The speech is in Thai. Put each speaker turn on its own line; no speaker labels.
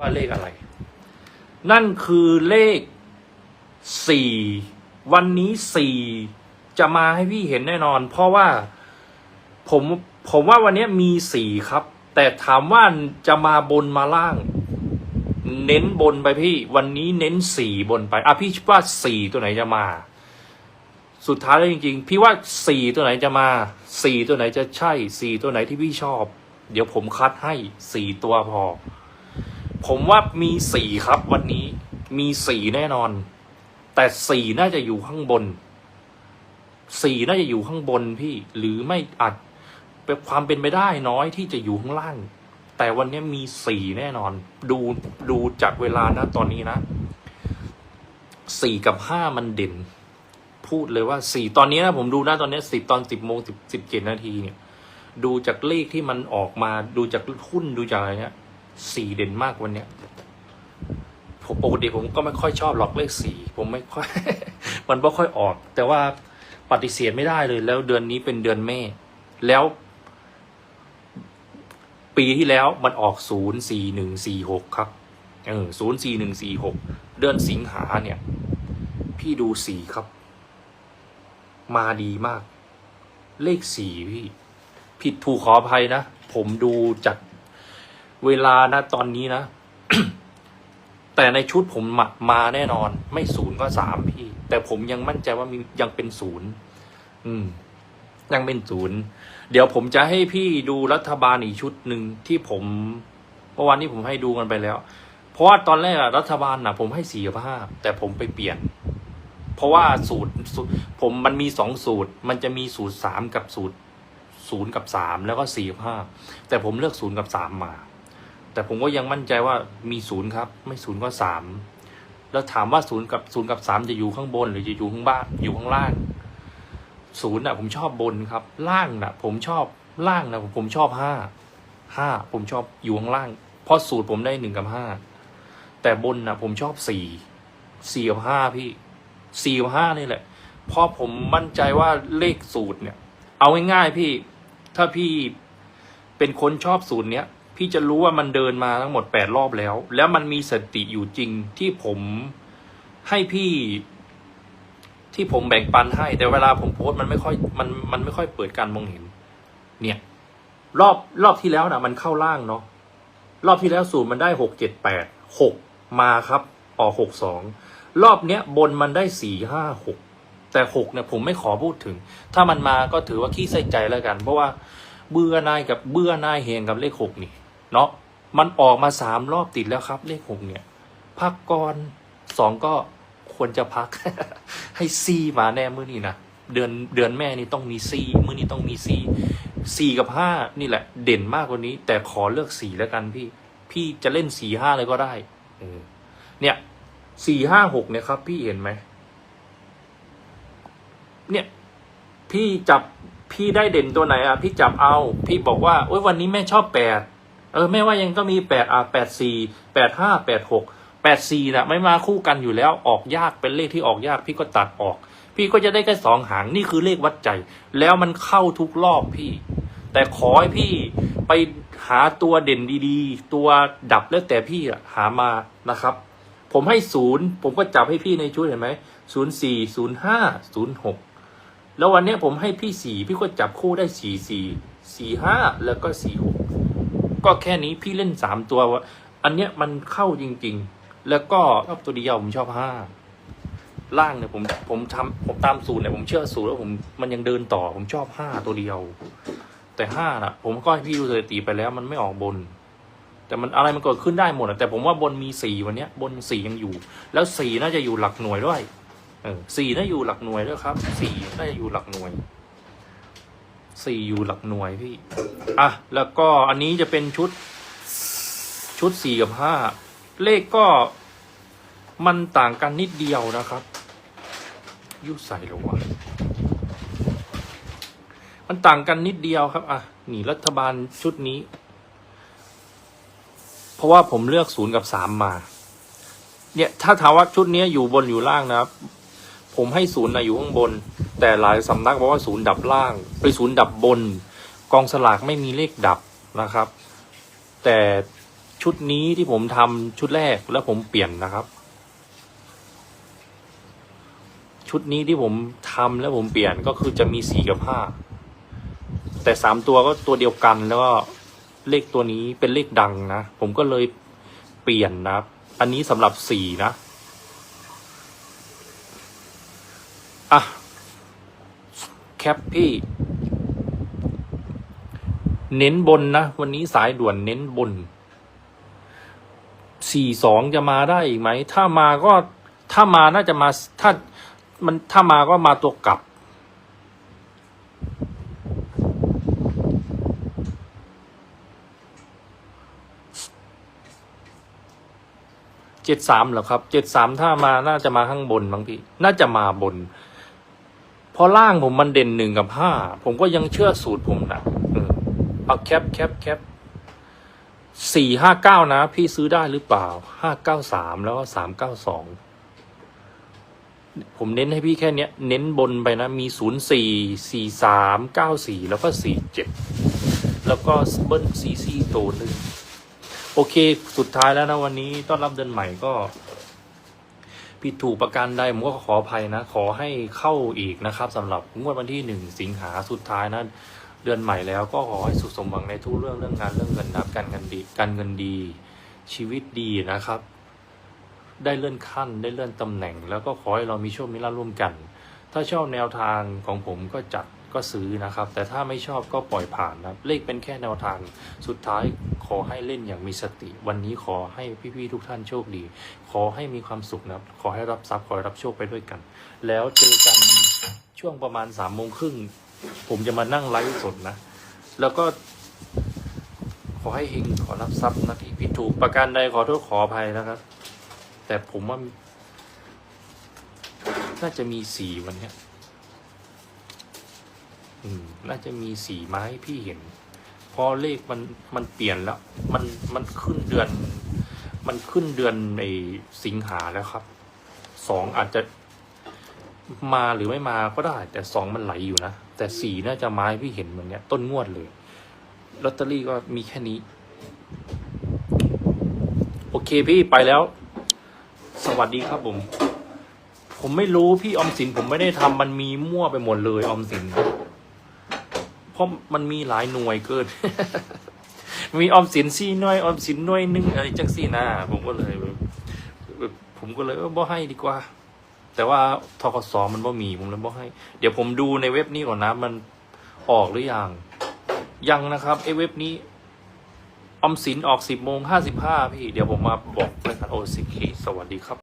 ว่าเลขอะไร นั่นคือเลขสี่วันนี้สี่จะมาให้พี่เห็นแน่นอน เพราะว่าผมผมว่าวันนี้มีสี่ครับ แต่ถามว่าจะมาบนมาล่าง เน้นบนไปพี่ วันนี้เน้นสี่บนไปอะพี่ว่าสี่ตัวไหนจะมา สุดท้ายแล้วจริง ๆ พี่ว่าสี่ตัวไหนจะมาสี่ตัวไหนจะใช่สี่ตัวไหนที่พี่ชอบ เดี๋ยวผมคัดให้สี่ตัวพอ ผมว่ามีสี่ครับวันนี้มีสี่แน่นอน แต่สี่น่าจะอยู่ข้างบนสี่น่าจะอยู่ข้างบนพี่ หรือไม่อาจเป็นความเป็นไปได้น้อยที่จะอยู่ข้างล่าง แต่วันนี้มีสี่แน่นอน ดูดูจากเวลานะตอนนี้นะสี่กับห้ามันเด่น พูดเลยว่าสี่ตอนนี้นะผมดูนะตอนนี้สิบตอนสิบโมงสิบสิบเจ็ดนาทีเนี่ย ดูจากเลขที่มันออกมา ดูจากหุ้นดูจากอะไรเนี่ย สี่เด่นมากวันเนี้ยผมปกติผมก็ไม่ค่อยชอบหรอกเลขสี่ผมไม่ค่อย มันไม่ค่อยออก แต่ว่าปฏิเสธไม่ได้เลย แล้วเดือนนี้เป็นเดือนแม่แล้ว ปีที่แล้วมันออกศูนย์สี่หนึ่งสี่หกครับเออศูนย์สี่หนึ่งสี่หกเดือนสิงหาเนี่ย พี่ดูสี่ครับ มาดีมาก เลขสี่พี่ ผิดถูกขออภัยนะ ผมดูจาก เวลานะตอนนี้นะ แต่ในชุดผมมามาแน่นอน ไม่ศูนย์ก็สามพี่ แต่ผมยังมั่นใจว่ามียังเป็นศูนย์อืม ยังเป็นศูนย์เดี๋ยวผมจะให้พี่ดูรัฐบาลอีกชุดหนึ่งที่ผมเมื่อวานนี้ผมให้ดูกันไปแล้ว เพราะว่าตอนแรกอะรัฐบาลนะผมให้สี่กับห้าแต่ผมไปเปลี่ยน เพราะว่าสูตรสูตรผมมันมีสองสูตร มันจะมีสูตรสามกับสูตรศูนย์กับสามแล้วก็สี่กับห้าแต่ผมเลือกศูนย์กับสามมา แต่ผมก็ยังมั่นใจว่ามีศูนย์ครับ ไม่ศูนย์ก็สามแล้วถามว่าศูนย์กับศูนย์กับสามจะอยู่ข้างบน หรือจะอยู่ข้างบ้านอยู่ข้างล่างศูนย์อะผมชอบบนครับ ล่างน่ะ ผมชอบล่างนะผมผมชอบห้าห้าผมชอบอยู่ข้างล่าง เพราะสูตรผมได้หนึ่งกับห้าแต่บนน่ะ ผมชอบสี่สี่กับห้าพี่สี่กับห้านี่แหละเพราะผมมั่นใจว่าเลขสูตรเนี่ย เอาง่ายๆพี่ ถ้าพี่เป็นคนชอบสูตรเนี้ย พี่จะรู้ว่ามันเดินมาทั้งหมดแปดรอบแล้ว แล้วมันมีสติอยู่จริงที่ผมให้พี่ ที่ผมแบ่งปันให้ แต่เวลาผมโพสต์มันไม่ค่อยมันมันไม่ค่อยเปิดการมองเห็น เนี่ย รอบรอบที่แล้วนะมันเข้าล่างเนาะรอบที่แล้วสูตรมันได้หกเจ็ดแปดหกมาครับออกหกสองรอบเนี้ยบนมันได้สี่ห้าหกแต่หกเนี่ยผมไม่ขอพูดถึง ถ้ามันมาก็ถือว่าขี้ใส่ใจแล้วกัน เพราะว่าเบื่อนายกับเบื่อนายเฮงกับเลขหกนี่ เนาะมันออกมาสามรอบติดแล้วครับ เลขหกเนี่ย พักก่อนสองก็ควรจะพัก ให้ซีมาแน่มื้อนี้นะเดือนเดือนแม่นี่ต้องมีซีมื้อนี้ต้องมีซีสี่กับห้านี่แหละ เด่นมากกว่านี้ แต่ขอเลือกสี่แล้วกันพี่ พี่จะเล่นสี่ห้าเลยก็ได้เนี่ยสี่ห้าหกเนี่ยครับ พี่เห็นไหมเนี่ย พี่จับพี่ได้เด่นตัวไหนอะ พี่จับเอา พี่บอกว่าโอ้ยวันนี้แม่ชอบแปด เออแม่ว่ายังก็มีแปดอะแปดสี่แปดห้าแปดหกแปดสี่น่ะไม่มาคู่กันอยู่แล้วออกยากเป็นเลขที่ออกยากพี่ก็ตัดออก พี่ก็จะได้แค่สองหางนี่คือเลขวัดใจ แล้วมันเข้าทุกรอบพี่ แต่ขอให้พี่ไปหาตัวเด่นดีๆ ตัวดับแล้วแต่พี่อะหามานะครับ ผมให้ศูนย์ผมก็จับให้พี่ในชุดเห็นไหมศูนย์สี่ศูนย์ห้าศูนย์หกแล้ววันนี้ผมให้พี่สี่พี่ก็จับคู่ได้สี่สี่สี่ห้าแล้วก็สี่หก ก็แค่นี้พี่เล่นสามตัววะอันเนี้ยมันเข้าจริง ๆ แล้วก็ชอบตัวเดียวผมชอบห้าล่างเนี่ยผมผมทำผมตามสูตรเนี่ยผมเชื่อสูตรแล้วผมมันยังเดินต่อ ผมชอบห้าตัวเดียว แต่ห้าน่ะ ผมก็ให้พี่ดูสถิติไปแล้วมันไม่ออกบน แต่มันอะไรมันเกิดขึ้นได้หมดอะแต่ผมว่าบนมีสี่วันเนี้ย บนสี่ยังอยู่ แล้วสี่น่าจะอยู่หลักหน่วยด้วยเออสี่น่าอยู่หลักหน่วยด้วยครับสี่น่าจะอยู่หลักหน่วย สี่อยู่หลักหน่วยพี่ อะ แล้วก็อันนี้จะเป็นชุด ชุดสี่กับห้าเลขก็มันต่างกันนิดเดียวนะครับยุใส่หรอวะมันต่างกันนิดเดียวครับ อะนี่รัฐบาลชุดนี้ เพราะว่าผมเลือกศูนย์กับสามมา เนี่ย ถ้าถามว่าชุดนี้อยู่บนอยู่ล่างนะครับ ผมให้ศูนย์นะอยู่ข้างบน แต่หลายสำนักบอกว่าศูนย์ดับล่างไปศูนย์ดับบน กองสลากไม่มีเลขดับนะครับ แต่ชุดนี้ที่ผมทำชุดแรกแล้วผมเปลี่ยนนะครับ ชุดนี้ที่ผมทำแล้วผมเปลี่ยนก็คือจะมีสี่กับห้าแต่สามตัวก็ตัวเดียวกันแล้วก็เลขตัวนี้เป็นเลขดังนะ ผมก็เลยเปลี่ยนนะ อันนี้สำหรับสี่นะ อะ แคปพี่ เน้นบนนะ วันนี้สายด่วนเน้นบน สี่สองจะมาได้อีกไหม ถ้ามาก็ถ้ามาน่าจะมาถ้ามันถ้ามาก็มาตัวกลับ เจ็ดสามเหรอครับ เจ็ดสามถ้ามาน่าจะมาข้างบนบางพี่ น่าจะมาบน ราะล่างผมมันเด่นหนึ่งกับห้าผมก็ยังเชื่อสูตรผมนะเออเอาแคปแคปแคปสี่ห้าเก้านะ พี่ซื้อได้หรือเปล่าห้าเก้าสามแล้วก็สามเก้าสองผมเน้นให้พี่แค่เนี้ย เน้นบนไปนะ มีศูนย์สี่สี่สามเก้าสี่แล้วก็สี่เจ็ดแล้วก็เบิ้ลซีซีตัวหนึ่งโอเค สุดท้ายแล้วนะวันนี้ต้อนรับเดือนใหม่ก็ ผิดถูกประการใดผมก็ขออภัยนะ ขอให้เข้าอีกนะครับสำหรับงวดวันที่หนึ่งสิงหาสุดท้ายนะเดือนใหม่แล้วก็ขอให้สุขสมหวังในทุกเรื่องเรื่องงานเรื่องเงินนับการเงินดีการเงินดี ชีวิตดีนะครับ ได้เลื่อนขั้นได้เลื่อนตำแหน่ง แล้วก็ขอให้เรามีโชคมีลาภร่วมกัน ถ้าชอบแนวทางของผมก็จัดก็ซื้อนะครับ แต่ถ้าไม่ชอบก็ปล่อยผ่านนะเลขเป็นแค่แนวทางสุดท้าย อให้เล่นอย่างมีสติ วันนี้ขอให้พี่ๆทุกท่านโชคดี ขอให้มีความสุขนะครับ ขอให้รับทรัพย์ขอให้รับโชคไปด้วยกัน แล้วเจอกันช่วงประมาณสามโมงครึ่งผมจะมานั่งไลฟ์สดนะ แล้วก็ ขอให้เฮงขอรับทรัพย์นะพี่ผิดถูกประการใดขอโทษขออภัยนะครับ แต่ผมว่า น่าจะมีสีวันเนี้ย อืม น่าจะมีสีไม้พี่เห็น ราะเลขมันมันเปลี่ยนแล้ว มันมันขึ้นเดือน มันขึ้นเดือนในสิงหาแล้วครับสองอาจจะมาหรือไม่มาก็ได้ แต่สองมันไหลอยู่นะ แต่สี่น่าจะมาให้พี่เห็นวันเนี้ยต้นงวดเลยลอตเตอรี่ก็มีแค่นี้ โอเคพี่ไปแล้ว สวัสดีครับผมผมไม่รู้พี่ออมสินผมไม่ได้ทำมันมีมั่วไปหมดเลยออมสิน ราะมันมีหลายหน่วยเกิน มีออมสินสี่หน่วยออมสินหน่วยหนึ่งอะไรจังสี่นะผมก็เลยแบบผมก็เลยเออบ่ให้ดีกว่า แต่ว่าทกสมันบ่มีผมเลยบ่ให้ เดี๋ยวผมดูในเว็บนี้ก่อนนะมันออกหรือยังยังนะครับไอ้เว็บนี้ออมสินออกสิบโมงห้าสิบห้าพี่ เดี๋ยวผมมาบอกเลยครับโอสิเคสวัสดีครับ